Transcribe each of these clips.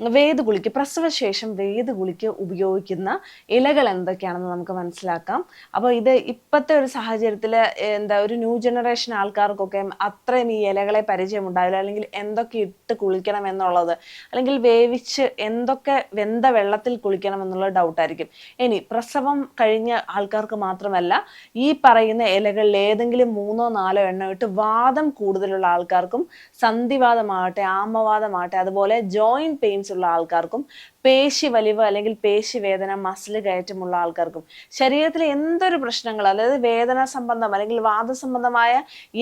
വേദഗുളിക്ക് പ്രസവശേഷം വേദഗുളിക്ക് ഉപയോഗിക്കുന്ന ഇലകൾ എന്തൊക്കെയാണെന്ന് നമുക്ക് മനസ്സിലാക്കാം. അപ്പോൾ ഇത് ഇപ്പോഴത്തെ ഒരു സാഹചര്യത്തിൽ എന്താ ഒരു ന്യൂ ജനറേഷൻ ആൾക്കാർക്കൊക്കെ അത്രയും ഈ ഇലകളെ പരിചയമുണ്ടാവില്ല അല്ലെങ്കിൽ എന്തൊക്കെ ഇട്ട് കുളിക്കണം എന്നുള്ളത് അല്ലെങ്കിൽ വേവിച്ച് എന്തൊക്കെ വെന്ത വെള്ളത്തിൽ കുളിക്കണം എന്നുള്ള ഡൗട്ടായിരിക്കും ഇനി പ്രസവം കഴിഞ്ഞ ആൾക്കാർക്ക് മാത്രമല്ല ഈ പറയുന്ന ഇലകളിൽ ഏതെങ്കിലും മൂന്നോ നാലോ എണ്ണം ഇട്ട് വാദം കൂടുതലുള്ള ആൾക്കാർക്കും സന്ധിവാദമാകട്ടെ ആമവാദമാകട്ടെ അതുപോലെ ജോയിന്റ് പെയിൻസ് ഉള്ള ആൾക്കാർക്കും പേശി വലിവ് അല്ലെങ്കിൽ പേശി വേദന മസിൽ കയറ്റമുള്ള ആൾക്കാർക്കും ശരീരത്തിലെ എന്തൊരു പ്രശ്നങ്ങൾ അതായത് വേദന സംബന്ധം അല്ലെങ്കിൽ വാദസംബന്ധമായ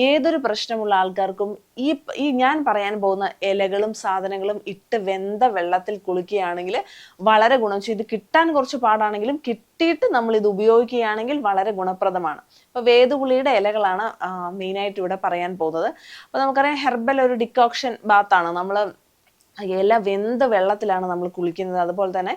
ഏതൊരു പ്രശ്നമുള്ള ആൾക്കാർക്കും ഈ ഈ ഞാൻ പറയാൻ പോകുന്ന ഇലകളും സാധനങ്ങളും ഇട്ട് വെന്ത വെള്ളത്തിൽ കുളിക്കുകയാണെങ്കിൽ വളരെ ഗുണം ഇത് കിട്ടാൻ കുറച്ച് പാടാണെങ്കിലും കിട്ടിയിട്ട് നമ്മൾ ഇത് ഉപയോഗിക്കുകയാണെങ്കിൽ വളരെ ഗുണപ്രദമാണ്. അപ്പോൾ വേദഗുളിയുടെ ഇലകളാണ് മെയിനായിട്ട് ഇവിടെ പറയാൻ പോകുന്നത്. അപ്പോൾ നമുക്കറിയാം ഹെർബൽ ഒരു ഡിക്കോക്ഷൻ ബാത്താണ് നമ്മൾ ഇല വെന്ത വെള്ളത്തിലാണ് നമ്മൾ കുളിക്കുന്നത്. അതുപോലെ തന്നെ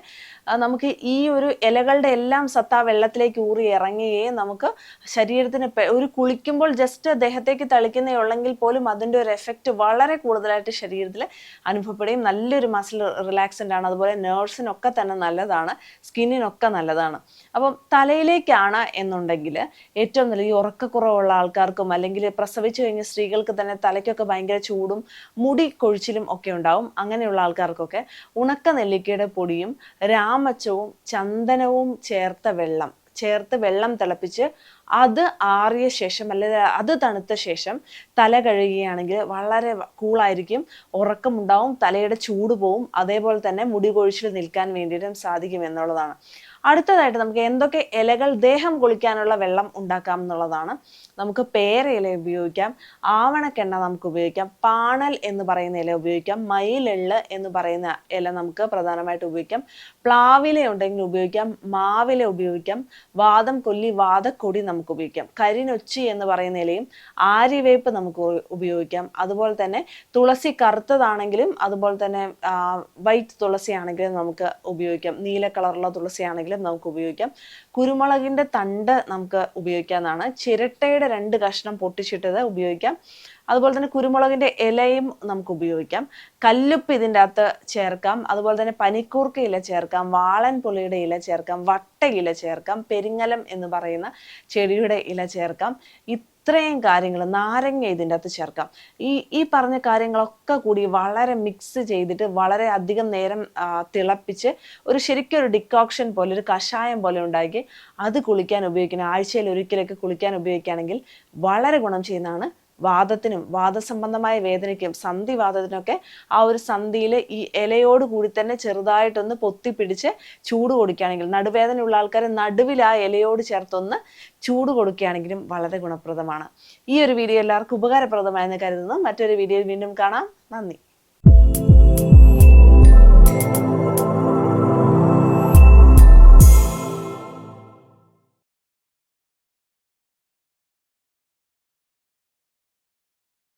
നമുക്ക് ഈ ഒരു ഇലകളുടെ എല്ലാം സത്ത ആ വെള്ളത്തിലേക്ക് ഊറി ഇറങ്ങുകയും നമുക്ക് ശരീരത്തിന് ഒരു കുളിക്കുമ്പോൾ ജസ്റ്റ് ദേഹത്തേക്ക് തളിക്കുന്നേ ഉള്ളെങ്കിൽ പോലും അതിന്റെ ഒരു എഫക്റ്റ് വളരെ കൂടുതലായിട്ട് ശരീരത്തിൽ അനുഭവപ്പെടുകയും നല്ലൊരു മസിൽ റിലാക്സന്റ് ആണ്. അതുപോലെ നേഴ്സിനൊക്കെ തന്നെ നല്ലതാണ്. സ്കിന്നിനൊക്കെ നല്ലതാണ്. അപ്പം തലയിലേക്കാണ് എന്നുണ്ടെങ്കിൽ ഏറ്റവും നല്ല ഈ ഉറക്കക്കുറവുള്ള ആൾക്കാർക്കും അല്ലെങ്കിൽ പ്രസവിച്ചു കഴിഞ്ഞ സ്ത്രീകൾക്ക് തന്നെ തലയ്ക്കൊക്കെ ഭയങ്കര ചൂടും മുടി കൊഴിച്ചിലും ഒക്കെ ഉണ്ടാവും. അങ്ങനെയുള്ള ആൾക്കാർക്കൊക്കെ ഉണക്ക നെല്ലിക്കയുടെ പൊടിയും രാമച്ചവും ചന്ദനവും ചേർത്ത വെള്ളം ചേർത്ത് വെള്ളം തിളപ്പിച്ച് അത് ആറിയ ശേഷം അല്ലെങ്കിൽ അത് തണുത്ത ശേഷം തല കഴുകുകയാണെങ്കിൽ വളരെ കൂളായിരിക്കും ഉറക്കമുണ്ടാവും തലയുടെ ചൂട് പോവും അതേപോലെ തന്നെ മുടി കൊഴിച്ചിൽ നിൽക്കാൻ വേണ്ടിയിട്ടും സാധിക്കും എന്നുള്ളതാണ്. അടുത്തതായിട്ട് നമുക്ക് എന്തൊക്കെ ഇലകൾ ദേഹം കുളിക്കാനുള്ള വെള്ളം ഉണ്ടാക്കാം എന്നുള്ളതാണ്. നമുക്ക് പേര ഇല ഉപയോഗിക്കാം ആവണക്കെണ്ണ നമുക്ക് ഉപയോഗിക്കാം പാണൽ എന്ന് പറയുന്ന ഇല ഉപയോഗിക്കാം മയിലെള്ള് എന്ന് പറയുന്ന ഇല നമുക്ക് പ്രധാനമായിട്ട് ഉപയോഗിക്കാം പ്ലാവില ഉണ്ടെങ്കിൽ ഉപയോഗിക്കാം മാവില ഉപയോഗിക്കാം വാദം കൊല്ലി വാദക്കൊടി നമുക്ക് ഉപയോഗിക്കാം കരിനൊച്ചി എന്ന് പറയുന്ന ഇലയും ആര്യവേപ്പ് നമുക്ക് ഉപയോഗിക്കാം. അതുപോലെ തന്നെ തുളസി കറുത്തതാണെങ്കിലും അതുപോലെ തന്നെ വൈറ്റ് തുളസി ആണെങ്കിലും നമുക്ക് ഉപയോഗിക്കാം. നീല കളറുള്ള തുളസി ആണെങ്കിലും നമുക്ക് ഉപയോഗിക്കാം. കുരുമുളകിന്റെ തണ്ട് നമുക്ക് ഉപയോഗിക്കാവുന്നതാണ്. ചിരട്ടയുടെ രണ്ട് കഷ്ണം പൊട്ടിച്ചിട്ടത് ഉപയോഗിക്കാം. അതുപോലെ തന്നെ കുരുമുളകിന്റെ ഇലയും നമുക്ക് ഉപയോഗിക്കാം. കല്ലുപ്പ് ഇതിന്റെ അകത്ത് ചേർക്കാം. അതുപോലെ തന്നെ പനിക്കൂർക്ക ഇല ചേർക്കാം. വാളൻ പുളിയുടെ ഇല ചേർക്കാം. വട്ട ഇല ചേർക്കാം. പെരിങ്ങലം എന്ന് പറയുന്ന ചെടിയുടെ ഇല ചേർക്കാം. ഇത്രയും കാര്യങ്ങൾ നാരങ്ങ ഇതിന്റെ അകത്ത് ചേർക്കാം. ഈ ഈ പറഞ്ഞ കാര്യങ്ങളൊക്കെ കൂടി വളരെ മിക്സ് ചെയ്തിട്ട് വളരെ അധികം നേരം തിളപ്പിച്ച് ഒരു ശരിക്കും ഒരു ഡിക്കോക്ഷൻ പോലെ ഒരു കഷായം പോലെ ഉണ്ടാക്കി അത് കുളിക്കാൻ ഉപയോഗിക്കണം. ആഴ്ചയിൽ ഒരിക്കലൊക്കെ കുളിക്കാൻ ഉപയോഗിക്കുകയാണെങ്കിൽ വളരെ ഗുണം ചെയ്യുന്നതാണ് വാദത്തിനും വാദസംബന്ധമായ വേദനയ്ക്കും സന്ധിവാദത്തിനൊക്കെ ആ ഒരു സന്ധിയിൽ ഈ ഇലയോട് കൂടി തന്നെ ചെറുതായിട്ടൊന്ന് പൊത്തിപ്പിടിച്ച് ചൂട് കൊടുക്കുകയാണെങ്കിൽ നടുവേദന ഉള്ള ആൾക്കാരെ നടുവിൽ ആ ഇലയോട് ചേർത്തൊന്ന് ചൂട് കൊടുക്കുകയാണെങ്കിലും വളരെ ഗുണപ്രദമാണ്. ഈ ഒരു വീഡിയോ എല്ലാവർക്കും ഉപകാരപ്രദമായെന്ന് കരുതുന്നു. മറ്റൊരു വീഡിയോയിൽ വീണ്ടും കാണാം. നന്ദി.